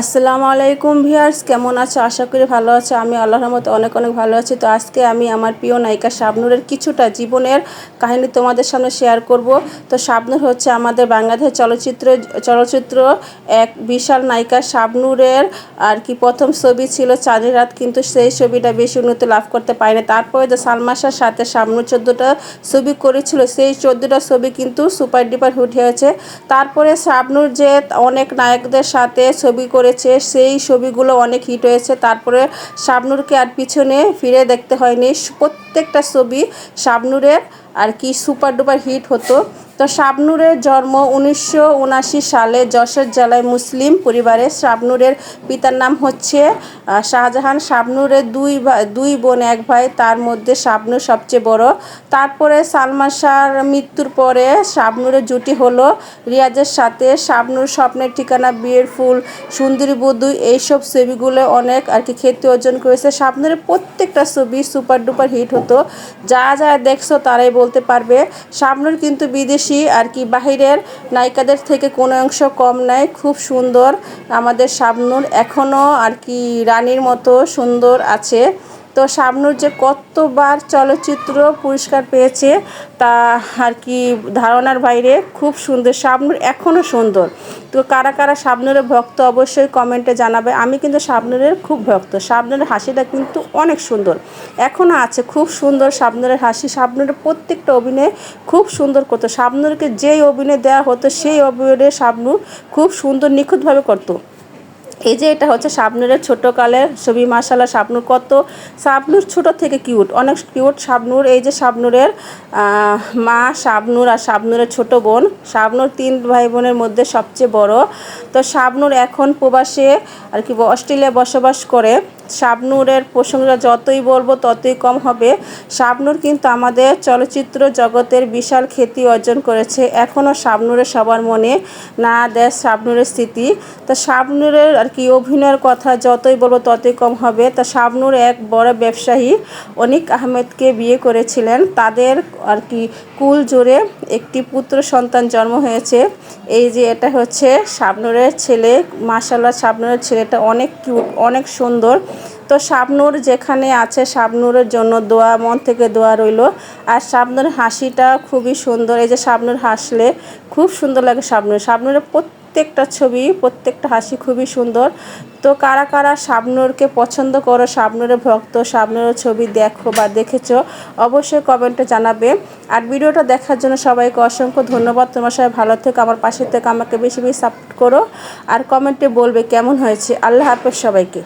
আসসালামু আলাইকুম ভিয়ার্স কেমন আছো? আশা করি ভালো আছো। আমি আল্লাহর মতো অনেক অনেক ভালো আছি। তো আজকে আমি আমার প্রিয় নায়িকা শাবনুরের কিছুটা জীবনের কাহিনী তোমাদের সামনে শেয়ার করব। তো শাবনুর হচ্ছে আমাদের বাংলাদেশ চলচ্চিত্র চলচ্চিত্র এক বিশাল নায়িকা। শাবনুরের আর কি প্রথম ছবি ছিল চাঁদের রাত, কিন্তু সেই ছবিটা বেশি উন্নতি লাভ করতে পারেনি। তারপরে যে সালমাশার সাথে শাবনুর চোদ্দোটা ছবি করেছিল, সেই চোদ্দোটা ছবি কিন্তু সুপার ডিপার হিট হয়েছে। তারপরে শাবনুর যে অনেক নায়কদের সাথে ছবি করেছে, সেই ছবিগুলো অনেক হিট হয়েছে। তারপরে শাবনুরকে আর পিছনে ফিরে দেখতে হয়নি। প্রত্যেকটা ছবি শাবনুরের আর কি সুপার ডুপার হিট হতো। তো শাবনুরের জন্ম উনিশশো উনআশি সালে যশোর জেলায় মুসলিম পরিবারে। শাবনুরের পিতার নাম হচ্ছে শাহজাহান। শাবনুরের দুই ভাই দুই বোন, এক ভাই, তার মধ্যে শাবনুর সবচেয়ে বড়। তারপরে সালমান শাহর মৃত্যুর পরে শাবনুরের জুটি হলো রিয়াজের সাথে। শাবনুর স্বপ্নের ঠিকানা বিয়ের ফুল, সুন্দরী, বধু এইসব ছবিগুলো অনেক আর কি খ্যাতি অর্জন করেছে। শাবনুরের প্রত্যেকটা ছবি সুপার ডুপার হিট হতো। যা যা দেখছ তারাই বলতে পারবে। শাবনুর কিন্তু বিদেশি বেশি আর কি বাহিরের নায়িকাদের থেকে কোনো অংশ কম নাই, খুব সুন্দর। আমাদের শাবনুর এখনও আর কি রানীর মতো সুন্দর আছে। তো শাবনুর যে কতবার চলচ্চিত্র পুরস্কার পেয়েছে তা আর কি ধারণার বাইরে খুব সুন্দর। শাবনুর এখনও সুন্দর। তো কারা কারা শাবনুরের ভক্ত অবশ্যই কমেন্টে জানাবে। আমি কিন্তু শাবনুরের খুব ভক্ত। শাবনুরের হাসিটা কিন্তু অনেক সুন্দর। এখনও আছে খুব সুন্দর শাবনুরের হাসি। শাবনুরের প্রত্যেকটা অভিনয় খুব সুন্দর করতো। শাবনুরকে যেই অভিনয় দেওয়া হতো, সেই অভিনয়ে শাবনুর খুব সুন্দর নিখুঁতভাবে করতো। এই যে এটা হচ্ছে শাবনুরের ছোটোকালের ছবি মাসালা শাবনুর কত, শাবনুর ছোট থেকে কিউট অনেক কিউট শাবনুর, এই যে শাবনুরের মা শাবনুর আর শাবনুরের ছোট বোন, শাবনুর তিন ভাই বোনের মধ্যে সবচেয়ে বড়। তো শাবনুর এখন প্রবাসে আর কি অস্ট্রেলিয়া বসবাস করে। শাবনুরের প্রসঙ্গে যতই বলব, ততই কম হবে। শাবনুর কিন্তু আমাদের চলচ্চিত্র জগতের বিশাল খ্যাতি অর্জন করেছে। এখনও শাবনুরের সবার মনে না দেয় শাবনুরের স্থিতি তা শাবনুরের আর কি অভিনয়ের কথা যতই বলব, ততই কম হবে। তা শাবনুর এক বড় ব্যবসায়ী অনিক আহমেদকে বিয়ে করেছিলেন। তাদের আর কি কুল জোরে একটি পুত্র সন্তান জন্ম হয়েছে। এই যে এটা হচ্ছে শাবনুরের ছেলে মাসাল্লাহ শাবনুরের ছেলেটা অনেক কিউট অনেক সুন্দর। তো শাবনুর যেখানে আছে, শাবনুরের জন্য দোয়া, মন থেকে দোয়া রইল। আর শাবনুরের হাসিটা খুবই সুন্দর। এই যে শাবনুর হাসলে খুব সুন্দর লাগে শাবনুর। শাবনুরের প্রত্যেকটা ছবি, প্রত্যেকটা হাসি খুবই সুন্দর। তো কারা কারা শাবনুরকে পছন্দ করো, শাবনুরের ভক্ত, শাবনুরের ছবি দেখো বা দেখেছ, অবশ্যই কমেন্টে জানাবে। আর ভিডিওটা দেখার জন্য সবাইকে অসংখ্য ধন্যবাদ। তোমার সবাই ভালো থেকো, আমার পাশে থেকে, আমাকে বেশি বেশি সাপোর্ট করো। আর কমেন্টে বলবে কেমন হয়েছে। আল্লাহ হাফেজ সবাইকে।